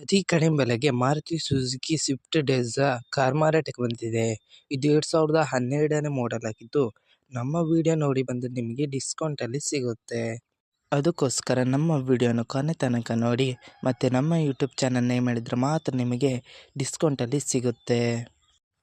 ಅತಿ ಕಡಿಮೆ ಬೆಲೆಗೆ Maruti Suzuki Swift Dzire car ಮಾರಾಟಕ್ಕೆ ಬಂದಿದೆ. ಇದು ಎರಡು ಸಾವಿರದ ಹನ್ನೆರಡನೇ ಮಾಡೆಲ್ ಆಗಿದ್ದು, ನಮ್ಮ ವಿಡಿಯೋ ನೋಡಿ ಬಂದು ನಿಮಗೆ ಡಿಸ್ಕೌಂಟಲ್ಲಿ ಸಿಗುತ್ತೆ. ಅದಕ್ಕೋಸ್ಕರ ನಮ್ಮ ವಿಡಿಯೋನ ಕೊನೆ ತನಕ ನೋಡಿ ಮತ್ತು ನಮ್ಮ ಯೂಟ್ಯೂಬ್ ಚಾನಲ್ ನೇಮ್ ಹೇಳಿದ್ರೆ ಮಾತ್ರ ನಿಮಗೆ ಡಿಸ್ಕೌಂಟಲ್ಲಿ ಸಿಗುತ್ತೆ.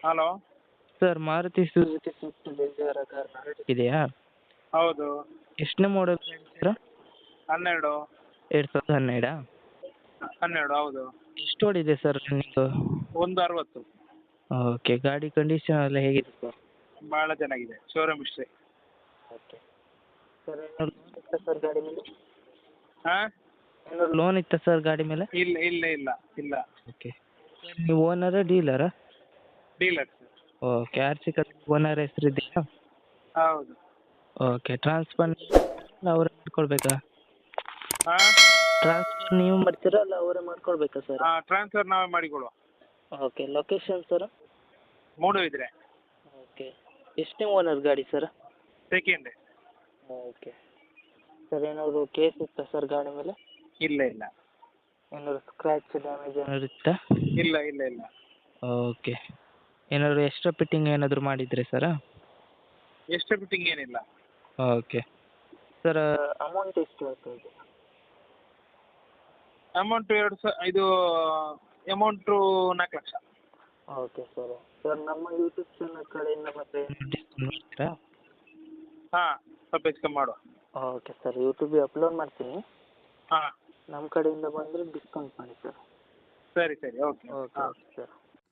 hello sir Maruti Suzuki Swift Dzire car ಇದೆಯಾ? ಹೌದು. ಎಷ್ಟನೇ ಮಾಡೆಲ್ ಹೇಳ್ತೀರಾ? ಹನ್ನೆರಡು. ಎರಡು ಸಾವಿರದ ಹನ್ನೆರಡಾ? ಹನ್ನೆರಡು ಹೌದು. ಎಷ್ಟು ಓಡಿದೆ ಸರ್ ನಿಮ್ಮದು ಒಂದು ಅರವತ್ತು. ಓಕೆ ಗಾಡಿ ಕಂಡೀಷನ್ ಎಲ್ಲ ಹೇಗಿದೆ ಸರ್ ಭಾಳ ಚೆನ್ನಾಗಿದೆ ಶೋರೂಮ್ ಇಷ್ಟೇ. ಓಕೆ ಸರ್ ಸರ್ ಗಾಡಿ ಮೇಲೆ? ಹಾಂ? ಲೋನ್ ಇತ್ತಾ ಸರ್ ಗಾಡಿ ಮೇಲೆ? ಇಲ್ಲ ಇಲ್ಲ ಇಲ್ಲ ಇಲ್ಲ. ಓಕೆ ನೀವು ಓನರಾ ಡೀಲರಾ dealer okay R C owner ಹೆಸರು ಇದೆಯಾ? ಹೌದು. ಓಕೆ ಟ್ರಾನ್ಸ್ಫರ್ ಅವರೇ ಮಾಡ್ಕೊಳ್ಬೇಕಾ? ಹಾಂ ಟ್ರಾನ್ಸ್ಫರ್ ನೀವು ಮಾಡ್ತೀರಾ ಅಲ್ಲ ಅವರೇ ಮಾಡ್ಕೊಳ್ಬೇಕಾ ಸರ್ ಟ್ರಾನ್ಸ್ಫರ್ ನಾವೇ ಮಾಡಿಕೊಡುವ. ಓಕೆ ಲೊಕೇಶನ್ ಸರ್ ಮೂಡು ಇದ್ರೆ. ಓಕೆ ಎಷ್ಟನೇ ಓನರ್ ಗಾಡಿ ಸರ್ ಸೆಕೆಂಡ್ ಓಕೆ ಸರ್ ಏನಾದರೂ ಕೇಸ್ ಇತ್ತಾ ಸರ್ ಗಾಡಿ ಮೇಲೆ? ಇಲ್ಲ ಇಲ್ಲ. ಏನಾದ್ರು ಸ್ಕ್ರ್ಯಾಚ್ ಡ್ಯಾಮೇಜ್ ಏನಾದ್ರು ಇತ್ತಾ? ಇಲ್ಲ ಇಲ್ಲ ಇಲ್ಲ. ಓಕೆ ಏನಾದ್ರು ಎಕ್ಸ್ಟ್ರಾ ಫಿಟ್ಟಿಂಗ್ ಏನಾದರೂ ಮಾಡಿದ್ರಿ ಸರ ಎಕ್ಸ್ಟ್ರಾ ಫಿಟ್ಟಿಂಗ್ ಏನಿಲ್ಲ. ಓಕೆ ಸರ್ ಅಮೌಂಟ್ ಎಷ್ಟು ಆಗ್ತಾ ಇದೆ ಅಮೌಂಟು ಎರಡು ಸ ಇದು ಅಮೌಂಟು ನಾಲ್ಕು ಲಕ್ಷ. ಓಕೆ ಸರ್ ಸರ್ ನಮ್ಮ ಯೂಟ್ಯೂಬ್ ಚಾನಲ್ ಕಡೆಯಿಂದ ಮತ್ತೆ ಮಾಡ್ತೀರಾ ಹಾಂ ಸ್ವಲ್ಪ ಹೆಚ್ಚು ಕಮ್ಮಿ ಮಾಡುವ ಓಕೆ ಸರ್ ಯೂಟ್ಯೂಬಿಗೆ ಅಪ್ಲೋಡ್ ಮಾಡ್ತೀನಿ. ಹಾಂ. ನಮ್ಮ ಕಡೆಯಿಂದ ಬಂದರೆ ಡಿಸ್ಕೌಂಟ್ ಮಾಡಿ ಸರ್ ಸರಿ. ಸರಿ ಓಕೆ ಓಕೆ ಓಕೆ ಸರ್